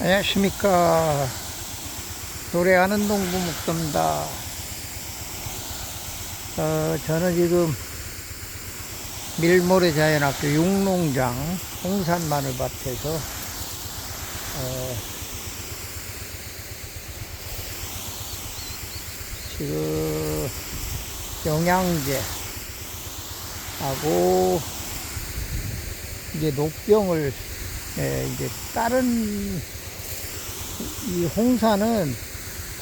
안녕하십니까. 노래하는 농부 목도입니다. 어, 저는 지금 밀모래 자연학교 육농장 홍산 마늘밭에서 어, 지금 영양제 하고 이제 녹병을 예, 이제 다른 이 홍사는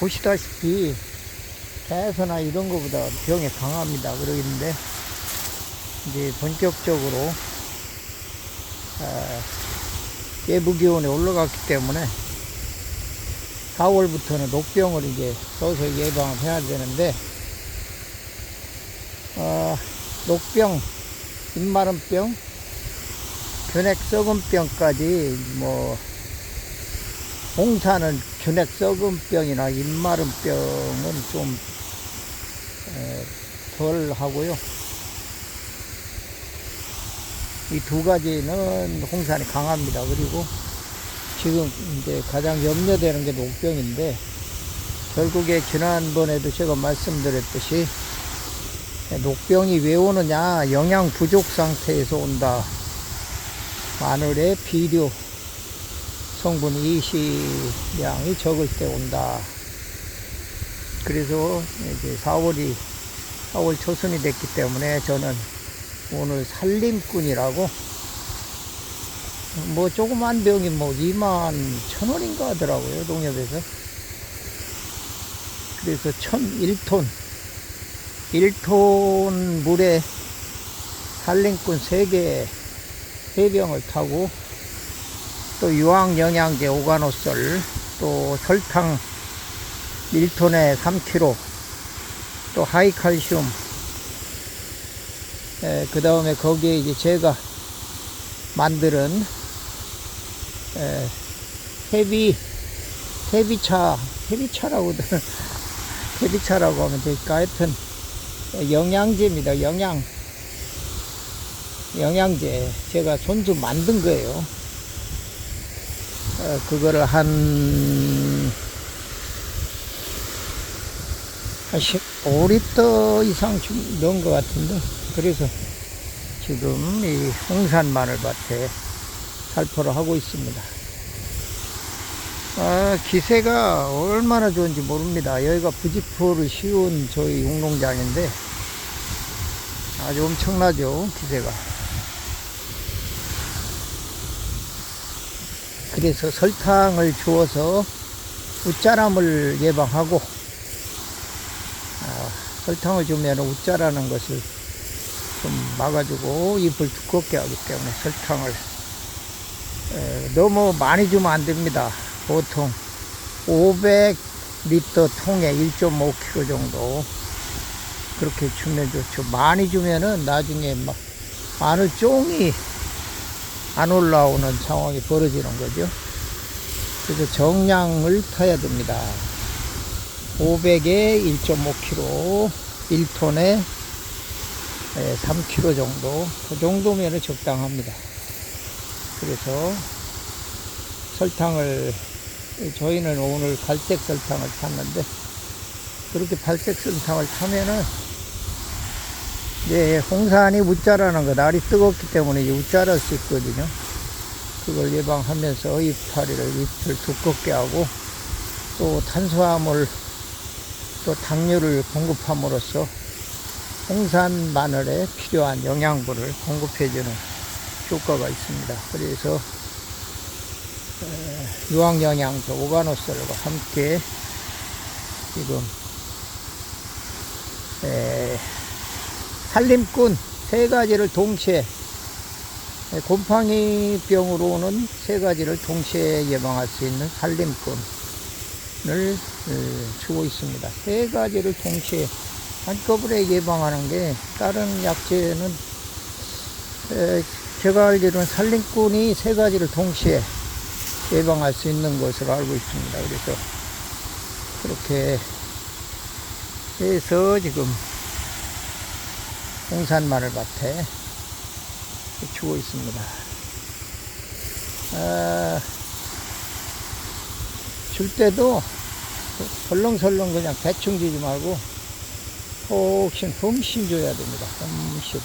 보시다시피 개서나 이런 거보다 병에 강합니다. 그러는데 이제 본격적으로 아, 예부 기온에 올라갔기 때문에 4월부터는 녹병을 이제 써서 예방을 해야 되는데 어, 녹병, 입마름병, 견액 썩은병까지 뭐 홍사는 견액 썩은병이나 입마름병은 좀 덜 하고요. 이 두 가지는 홍산이 강합니다. 그리고 지금 이제 가장 염려되는 게 녹병인데 결국에 지난번에도 제가 말씀드렸듯이 녹병이 왜 오느냐 영양 부족 상태에서 온다. 마늘의 비료 성분 이시량이 적을 때 온다. 그래서 이제 4월이 4월 초순이 됐기 때문에 저는 오늘 살림꾼이라고 뭐 조그만 병이 뭐 2만 천 원인가 하더라고요 농협에서 그래서 천 1톤 1톤 물에 살림꾼 3개 3병을 타고 또 유황 영양제 오가노솔 또 설탕 1톤에 3kg 또 하이칼슘. 그 다음에 거기에 이제 제가 만드는 에, 헤비 헤비차 헤비차라고 헤비차라고 하면 될까? 하여튼 영양제입니다. 영양. 영양제. 제가 손수 만든 거예요. 어, 그거를 한, 한 15리터 이상 좀 넣은 것 같은데, 그래서 지금 이 홍산 마늘밭에 살포를 하고 있습니다. 아, 기세가 얼마나 좋은지 모릅니다. 여기가 부지포를 씌운 저희 용농장인데, 아주 엄청나죠, 기세가. 그래서 설탕을 주어서 웃자람을 예방하고 아, 설탕을 주면 웃자라는 것을 좀 막아주고 잎을 두껍게 하기 때문에 설탕을 에, 너무 많이 주면 안 됩니다. 보통 500리터 통에 1.5kg 정도 그렇게 주면 좋죠. 많이 주면은 나중에 막 마늘 쫑이 안 올라오는 상황이 벌어지는 거죠. 그래서 정량을 타야 됩니다. 500에 1.5kg, 1톤에 3kg 정도, 그 정도면 적당합니다. 그래서 설탕을, 저희는 오늘 갈색 설탕을 탔는데, 그렇게 갈색 설탕을 타면은, 이제 홍산이 웃자라는 거, 날이 뜨겁기 때문에 웃자랄 수 있거든요. 그걸 예방하면서 이파리를 잎을 두껍게 하고, 또 탄수화물, 또 당류를 공급함으로써 홍산 마늘에 필요한 영양분을 공급해주는 효과가 있습니다. 그래서 유황영양소 오가노솔과 함께 지금 에, 살림꾼 세 가지를 동시에 곰팡이병으로 오는 세 가지를 동시에 예방할 수 있는 살림꾼을 주고 있습니다. 세 가지를 동시에 한꺼번에 예방하는 게 다른 약제는 제가 알기로는 살림꾼이 세 가지를 동시에 예방할 수 있는 것으로 알고 있습니다. 그래서 그렇게 해서 지금 홍산 마늘밭에 주고 있습니다. 아, 줄 때도 설렁설렁 그냥 대충 주지 말고 혹신 흠씬 줘야 됩니다. 흠씬.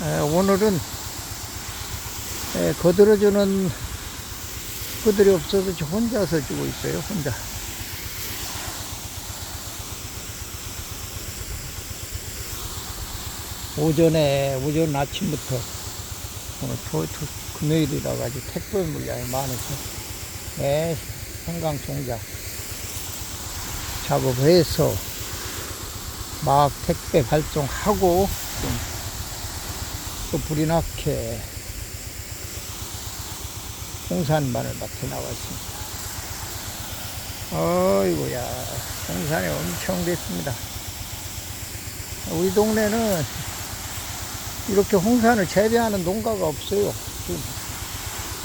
에, 오늘은 에, 거들어주는 그들이 없어서 저 혼자서 주고 있어요. 혼자. 오전에 오전 아침부터 오늘 토, 토, 금요일이라 가지고 택배 물량이 많아서 매 생강 종자 작업해서 막 택배 발송하고 좀또 불이 나게 홍산마늘 밭에 나왔습니다. 어이구야 홍산이 엄청 됐습니다. 우리 동네는 이렇게 홍산을 재배하는 농가가 없어요. 지금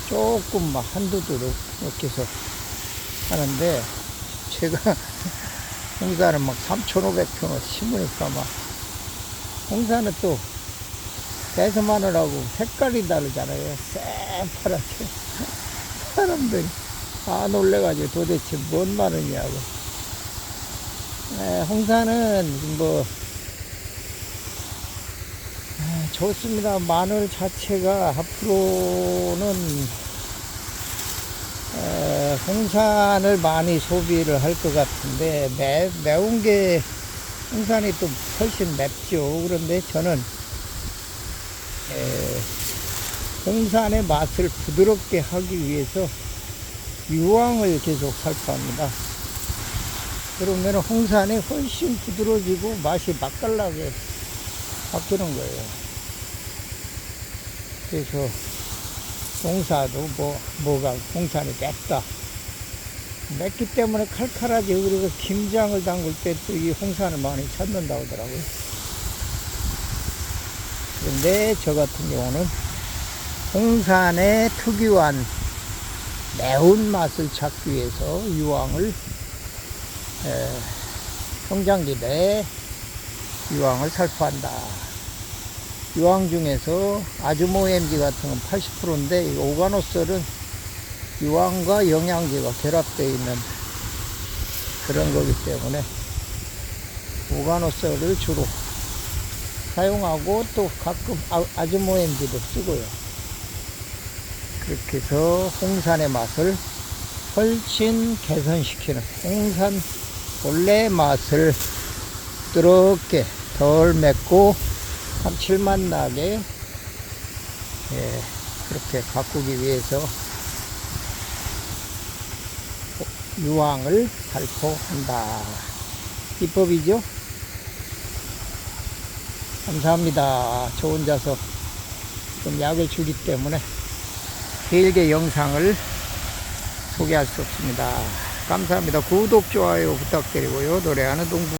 조금 막 한두 두 이렇게 해서 하는데 제가 홍산을 막 3,500평을 심으니까 막 홍산은 또 대서마늘하고 색깔이 다르잖아요. 새파랗게 사람들이 다 놀래가지고 도대체 뭔 마늘이냐고. 에, 홍산은 뭐 아, 좋습니다. 마늘 자체가 앞으로는 에, 홍산을 많이 소비를 할 것 같은데 매, 매운 게 홍산이 또 훨씬 맵죠. 그런데 저는 에, 홍산의 맛을 부드럽게 하기 위해서 유황을 계속 살포합니다. 그러면 홍산이 훨씬 부드러워지고 맛이 맛깔나게 바뀌는 거예요. 그래서 홍사도 뭐, 뭐가 홍산이 맵다. 맵기 때문에 칼칼하지. 그리고 김장을 담글 때 또 이 홍산을 많이 찾는다 하더라고요. 그런데 저 같은 경우는 홍산의 특유한 매운 맛을 찾기 위해서 유황을 에, 성장기 내에 유황을 살포한다. 유황 중에서 아주모엠지 같은 건 80%인데 이 오가노솔은 유황과 영양제가 결합되어 있는 그런 거기 때문에 오가노솔을 주로 사용하고 또 가끔 아- 아주모엠지도 쓰고요. 그렇게 해서 홍산의 맛을 훨씬 개선시키는 홍산 원래 맛을 부드럽게 덜 맵고 감칠맛 나게 예, 그렇게 가꾸기 위해서 유황을 발포한다. 비법이죠? 감사합니다. 저 혼자서 좀 약을 주기 때문에 길게 영상을 소개할 수 없습니다. 감사합니다. 구독, 좋아요 부탁드리고요. 노래하는 동부